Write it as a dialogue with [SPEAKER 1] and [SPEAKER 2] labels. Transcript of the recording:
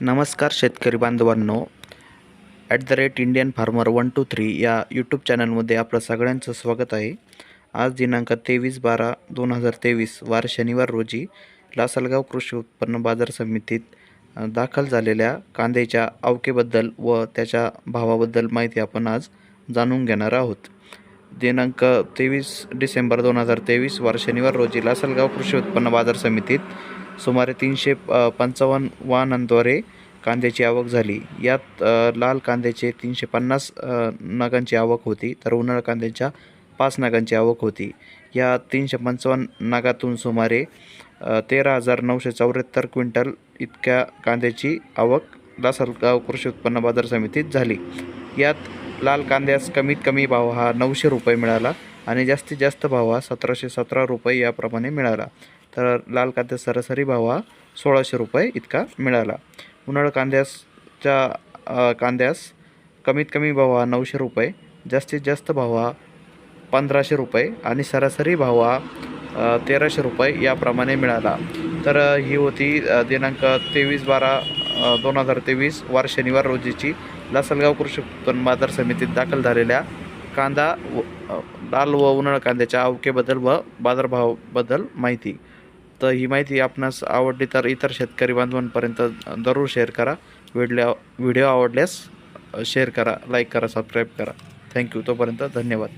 [SPEAKER 1] नमस्कार शेतकरी बांधवांनो. At the rate Indian farmer one two three या यूट्यूब चॅनलमध्ये आपलं सगळ्यांचं स्वागत आहे. आज दिनांक तेवीस बारा दोन हजार तेवीस वार शनिवार रोजी लासलगाव कृषी उत्पन्न बाजार समितीत दाखल झालेल्या कांद्याच्या आवकेबद्दल व त्याच्या भावाबद्दल माहिती आपण आज जाणून घेणार आहोत. दिनांक तेवीस डिसेंबर दोन हजार तेवीस वार शनिवार रोजी लासलगाव कृषी उत्पन्न बाजार समितीत सुमारे तीनशे पंचावन्न वाहनांद्वारे कांद्याची आवक झाली. यात लाल कांद्याचे तीनशे पन्नास नगांची आवक होती तर उन्हाळ कांद्याच्या पाच नगांची आवक होती. या तीनशे पंचावन्न नगातून सुमारे तेरा हजार नऊशे चौऱ्याहत्तर क्विंटल इतक्या कांद्याची आवक लासलगाव कृषी उत्पन्न बाजार समितीत झाली. यात लाल कांद्यास कमीत कमी भाव हा नऊशे रुपये मिळाला आणि जास्तीत जास्त भाव हा सतराशे सतरा रुपये याप्रमाणे मिळाला. तर लाल कांद्यास सरासरी भाव हा सोळाशे रुपये इतका मिळाला. उन्हाळ कांद्यासच्या कांद्यास कमीत कमी भाव हा नऊशे रुपये जास्तीत जास्त भाव हा पंधराशे रुपये आणि सरासरी भाव हा तेराशे रुपये याप्रमाणे मिळाला. तर ही होती दिनांक तेवीस बारा दोन हजार तेवीस वार शनिवार रोजीची लासलगाव कृषी उत्पन्न बाजार समितीत दाखल झालेल्या कांदा व लाल व उन्हाळ कांद्याच्या आवकेबद्दल व बाजारभावाबद्दल माहिती. तर ही माहिती आपणास आवडली तर इतर शेतकरी बांधवांपर्यंत जरूर शेअर करा. व्हिडिओ व्हिडिओ आवडल्यास शेअर करा लाईक करा सबस्क्राईब करा. Thank you. तोपर्यंत धन्यवाद.